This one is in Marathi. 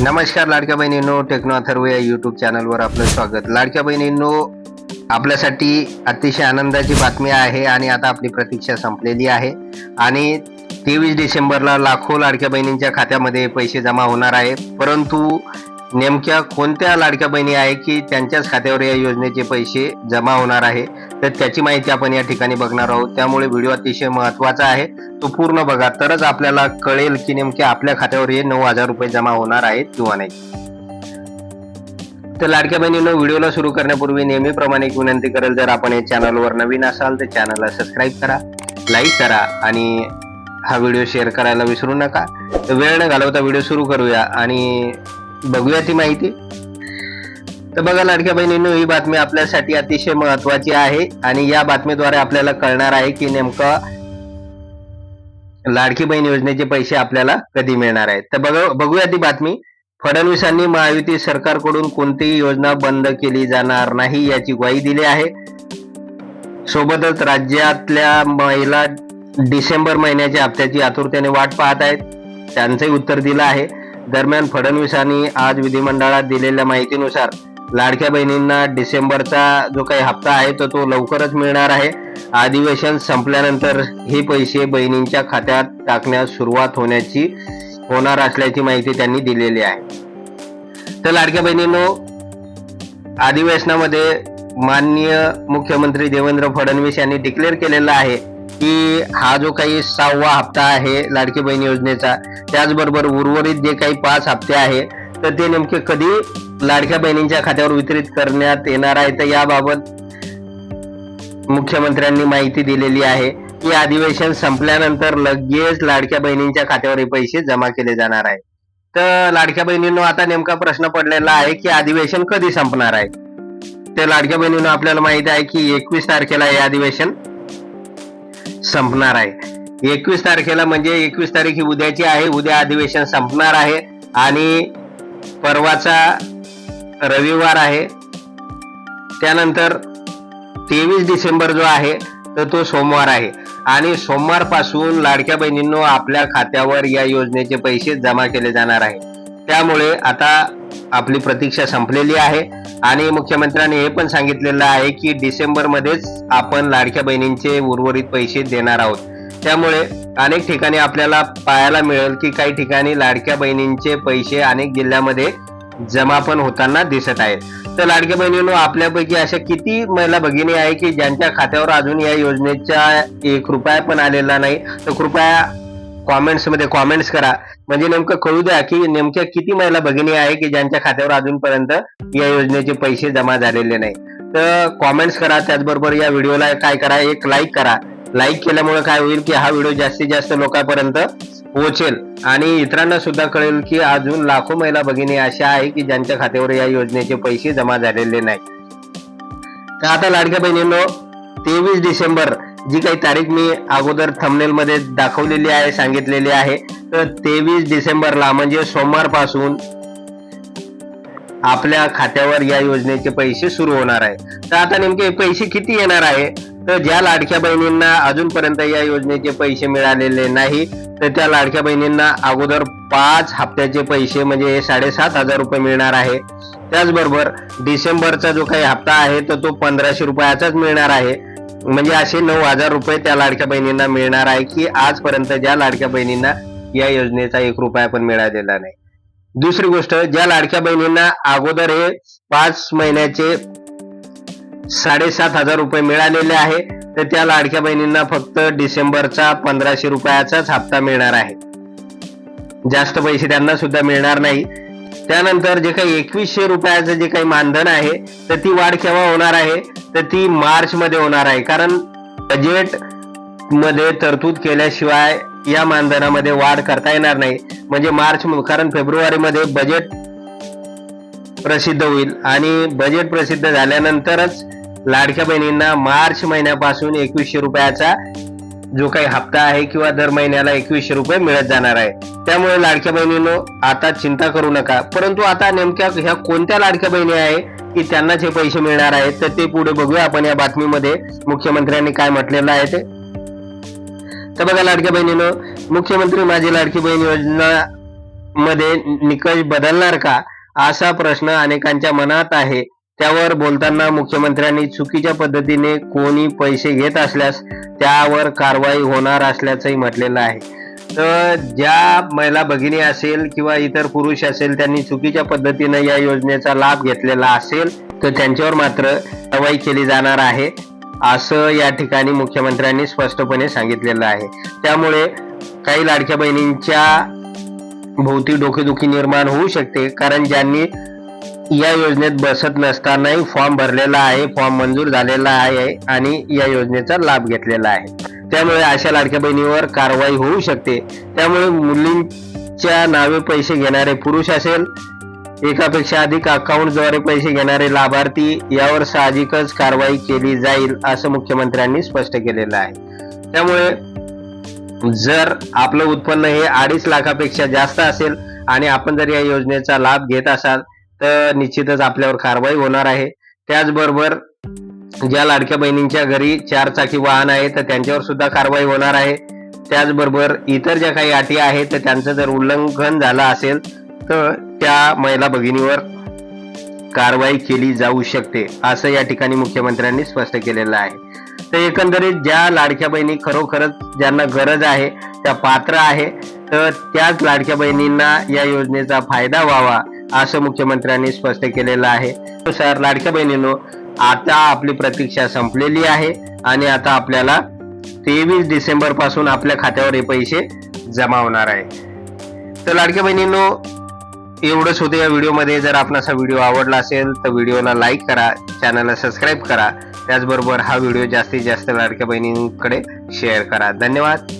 नमस्कार लाडक्या बहिणींनो टेक्नो अथर्व या यूट्यूब चॅनलवर आपलं स्वागत. लाडक्या बहिणींनो आपल्यासाठी अतिशय आनंदाची बातमी आहे आणि आता आपली प्रतीक्षा संपलेली आहे. आणि तेवीस डिसेंबरला लाखो लाडक्या बहिणींच्या खात्यामध्ये पैसे जमा होणार आहे. परंतु नेमक्या कोणत्या लाडक्या बहिणी आहे की त्यांच्याच खात्यावर या योजनेचे पैसे जमा होणार आहे? तर त्याची माहिती आपण या ठिकाणी बघणार आहोत. त्यामुळे व्हिडिओ अतिशय महत्त्वाचा आहे. तो पूर्ण बघा. तरच आपल्याला कळेल की नेमके आपल्या खात्यावर हे नऊ हजार रुपये जमा होणार आहेत किंवा नाही. तर लाडक्या बहिणीनं व्हिडिओला सुरू करण्यापूर्वी नेहमीप्रमाणे एक विनंती करेल जर आपण या चॅनलवर नवीन असाल तर चॅनलला सबस्क्राईब करा लाईक करा आणि हा व्हिडिओ शेअर करायला विसरू नका. तर वेळ न घालवता व्हिडिओ सुरू करूया आणि बघूया ती माहिती. तर बघा लाडक्या बहिणींनो ही बातमी आपल्यासाठी अतिशय महत्वाची आहे आणि या बातमीद्वारे आपल्याला कळणार आहे की नेमकं लाडकी बहीण योजनेचे पैसे आपल्याला कधी मिळणार आहेत. तर बघा बघूया ती बातमी. फडणवीसांनी महायुती सरकारकडून कोणतीही योजना बंद केली जाणार नाही याची ग्वाही दिली आहे. सोबतच राज्यातल्या महिला डिसेंबर महिन्याच्या हप्त्याची आतुरतेने वाट पाहत आहेत. त्यांचंही उत्तर दिलं आहे. दरम्यान फडणवीसांनी आज विधिमंडळात दिलेल्या माहितीनुसार लाडक्या बहिणींना डिसेंबरचा जो काही हप्ता आहे तो तो लवकरच मिळणार आहे. अधिवेशन संपल्यानंतर हे पैसे बहिणींच्या खात्यात टाकण्यास सुरुवात होण्याची होणार असल्याची माहिती त्यांनी दिलेली आहे. तर लाडक्या बहिणींनो अधिवेशनामध्ये माननीय मुख्यमंत्री देवेंद्र फडणवीस यांनी डिक्लेअर केलेला आहे की हा जो काही सहावा हप्ता आहे लाडकी बहीण योजनेचा त्याचबरोबर उर्वरित जे काही पाच हप्ते आहे तर ते नेमके कधी लाडक्या बहिणींच्या खात्यावर वितरित करण्यात येणार आहे. तर याबाबत मुख्यमंत्र्यांनी माहिती दिलेली आहे. की अधिवेशन संपल्यानंतर लगेच लाडक्या बहिणींच्या खात्यावर हे पैसे जमा केले जाणार आहे तर लाडक्या बहिणींनो आता नेमका प्रश्न पडलेला आहे की अधिवेशन कधी संपणार आहे? तर लाडक्या बहिणींना आपल्याला माहीत आहे की एकवीस तारखेला हे अधिवेशन संपणार आहे. एकवीस तारखेला म्हणजे एकवीस तारीख ही उद्याची आहे. उद्या अधिवेशन संपणार आहे. आणि परवाचा रविवार आहे. त्यानंतर तेवीस डिसेंबर जो आहे तर तो सोमवार आहे. आणि सोमवारपासून लाडक्या बहिणींनो आपल्या खात्यावर या योजनेचे पैसे जमा केले जाणार आहे. त्यामुळे आता आपली प्रतीक्षा संपलेली आहे. आणि मुख्यमंत्र्यांनी हे पण सांगितलेलं आहे की डिसेंबरमध्येच आपण लाडक्या बहिणींचे उर्वरित पैसे देणार आहोत. त्यामुळे अनेक ठिकाणी आपल्याला पाहायला मिळेल की काही ठिकाणी लाडक्या बहिणींचे पैसे अनेक जिल्ह्यामध्ये जमा पण होताना दिसत आहेत. तर लाडक्या बहिणीनो आपल्यापैकी अशा किती महिला भगिनी आहे की ज्यांच्या खात्यावर अजून या योजनेचा एक रुपया पण आलेला नाही? तर कृपया कॉमेंट्समध्ये कॉमेंट्स करा. म्हणजे नेमकं कळू द्या की नेमक्या किती महिला भगिनी आहे की ज्यांच्या खात्यावर अजूनपर्यंत या योजनेचे पैसे जमा झालेले नाही? तर कॉमेंट्स करा त्याचबरोबर या व्हिडिओला काय करा एक लाईक करा. लाईक केल्यामुळे काय होईल की हा व्हिडिओ जास्तीत जास्त लोकांपर्यंत पोहोचेल. आणि इतरांना सुद्धा कळेल की अजून लाखो महिला भगिनी अशा आहे की ज्यांच्या खात्यावर या योजनेचे पैसे जमा झालेले नाही तर आता लाडक्या बहिणींनो तेवीस डिसेंबर जी काही तारीख मी अगोदर थंबनेल मध्ये दाखवलेली आहे सांगितलेली आहे तर तेवीस डिसेंबरला म्हणजे सोमवारपासून आपल्या खात्यावर या योजनेचे पैसे सुरू होणार आहे. तर आता नेमके पैसे किती येणार आहे? तर ज्या लाडक्या बहिणींना अजूनपर्यंत या योजनेचे पैसे मिळालेले नाही तर त्या लाडक्या बहिणींना अगोदर पाच हप्त्याचे पैसे म्हणजे साडेसात हजार रुपये मिळणार आहे. त्याचबरोबर डिसेंबरचा जो काही हप्ता आहे तर तो पंधराशे रुपयाचाच मिळणार आहे. म्हणजे असे नऊ हजार रुपये त्या लाडक्या बहिणींना मिळणार आहे की आजपर्यंत ज्या लाडक्या बहिणींना या योजनेचा एक रुपया पण मिळालेला नाही. दुसरी गोष्ट ज्या लाडक्या बहिणींना अगोदर हे पाच महिन्याचे साडेसात हजार रुपये मिळालेले आहे. तर त्या लाडक्या बहिणींना फक्त डिसेंबरचा पंधराशे रुपयाचाच हप्ता मिळणार आहे. जास्त पैसे त्यांना सुद्धा मिळणार नाही. त्यानंतर जे काही एकवीसशे रुपयाचं जे काही मानधन आहे तर ती वाढ केव्हा होणार आहे? तर ती मार्च मध्ये होणार आहे. कारण बजेटमध्ये तरतूद केल्याशिवाय या मानधनामध्ये वाढ करता येणार नाही. म्हणजे मार्च कारण फेब्रुवारी मध्ये बजेट प्रसिद्ध होईल. आणि बजेट प्रसिद्ध झाल्यानंतरच लाडक्या बहिणींना मार्च महिन्यापासून एकवीसशे रुपयाचा जो काही हप्ता आहे किंवा दर महिन्याला एकवीसशे रुपये मिळत जाणार आहे. त्यामुळे लाडक्या बहिणींनो आता चिंता करू नका. परंतु आता नेमक्या ह्या कोणत्या लाडक्या बहिणी आहे की त्यांना जे पैसे मिळणार आहेत तर ते पुढे बघूया आपण या बातमीमध्ये मुख्यमंत्र्यांनी काय म्हटलेलं आहे ते. तर बघा लाडक्या बहिणीनं मुख्यमंत्री माझी लाडकी बहीण योजना मध्ये निकष बदलणार का असा प्रश्न अनेकांच्या मनात आहे. त्यावर बोलताना मुख्यमंत्र्यांनी चुकीच्या पद्धतीने कोणी पैसे घेत असल्यास त्यावर कारवाई होणार असल्याचंही म्हटलेलं आहे. तर ज्या महिला भगिनी असेल किंवा इतर पुरुष असेल त्यांनी चुकीच्या पद्धतीने या योजनेचा लाभ घेतलेला असेल तर त्यांच्यावर मात्र कारवाई केली जाणार आहे असं या ठिकाणी मुख्यमंत्र्यांनी स्पष्टपणे सांगितलेलं आहे. त्यामुळे काही लाडक्या बहिणींच्या भोवती डोकेदुखी निर्माण होऊ शकते कारण ज्यांनी या योजनेत बसत नसतानाही फॉर्म भरलेला आहे फॉर्म मंजूर झालेला आहे आणि या योजनेचा लाभ घेतलेला आहे. त्यामुळे अशा लाडक्या बहिणीवर कारवाई होऊ शकते. त्यामुळे मुलींच्या नावे पैसे घेणारे पुरुष असेल एकापेक्षा अधिक अकाउंटद्वारे पैसे घेणारे लाभार्थी यावर साहजिकच कारवाई केली जाईल असं मुख्यमंत्र्यांनी स्पष्ट केलेलं आहे. त्यामुळे जर आपलं उत्पन्न हे अडीच लाखापेक्षा जास्त असेल आणि आपण जर या योजनेचा लाभ घेत असाल तर निश्चितच आपल्यावर कारवाई होणार आहे. त्याचबरोबर ज्या लाडक्या बहिणींच्या घरी चार चाकी वाहन आहे तर त्यांच्यावर सुद्धा कारवाई होणार आहे. त्याचबरोबर इतर ज्या काही अटी आहेत तर त्यांचं जर उल्लंघन झालं असेल तर त्या महिला भगिनीवर कारवाई केली जाऊ शकते असं या ठिकाणी मुख्यमंत्र्यांनी स्पष्ट केलेलं आहे. तर एकंदरीत ज्या लाडक्या बहिणी खरोखरच ज्यांना गरज आहे त्या पात्र आहे तर त्याच लाडक्या बहिणींना या योजनेचा फायदा व्हावा असं मुख्यमंत्र्यांनी स्पष्ट केलेलं आहे. हो सर लाडक्या बहिणींनो आता आपली प्रतीक्षा संपलेली आहे आणि आता आपल्याला तेवीस डिसेंबरपासून आपल्या खात्यावर हे पैसे जमा होणार आहे. तर लाडक्या बहिणींनो एवढंच होतं या व्हिडिओमध्ये. जर आपणास हा व्हिडिओ आवडला असेल तर व्हिडिओला लाईक करा चॅनलला सबस्क्राईब करा. त्याचबरोबर हा व्हिडिओ जास्तीत जास्त लाडक्या बहिणींकडे शेअर करा. धन्यवाद.